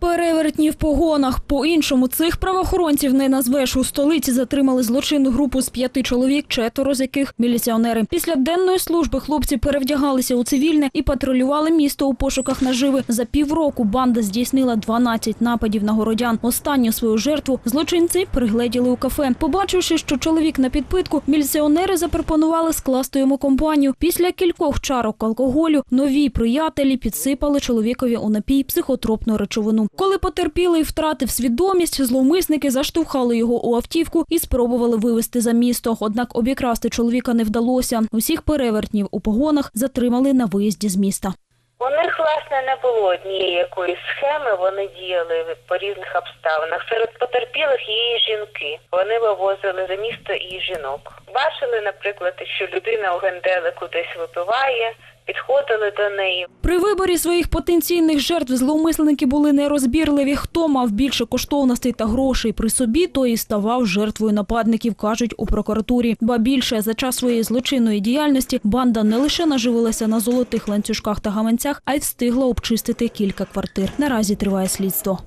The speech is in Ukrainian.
Перевертні в погонах. По-іншому цих правоохоронців не назвеш. У столиці затримали злочинну групу з п'яти чоловік, четверо з яких міліціонери. Після денної служби хлопці перевдягалися у цивільне і патрулювали місто у пошуках наживи. За півроку банда здійснила 12 нападів на городян. Останню свою жертву злочинці пригледіли у кафе. Побачивши, що чоловік на підпитку, міліціонери запропонували скласти йому компанію. Після кількох чарок алкоголю нові приятелі підсипали чоловікові у напій психотропну речовину. Коли потерпілий втратив свідомість, зловмисники заштовхали його у автівку і спробували вивезти за місто. Однак обікрасти чоловіка не вдалося. Усіх перевертнів у погонах затримали на виїзді з міста. У них, власне, не було однієї якоїсь схеми, вони діяли по різних обставинах. Серед потерпілих є і жінки. Вони вивозили за місто і жінок. Бачили, наприклад, що людина у генделику десь випиває, підходили до неї. При виборі своїх потенційних жертв зловмисники були нерозбірливі. Хто мав більше коштовностей та грошей при собі, той і ставав жертвою нападників, кажуть у прокуратурі. Ба більше за час своєї злочинної діяльності банда не лише наживилася на золотих ланцюжках та гаманцях, а й встигла обчистити кілька квартир. Наразі триває слідство.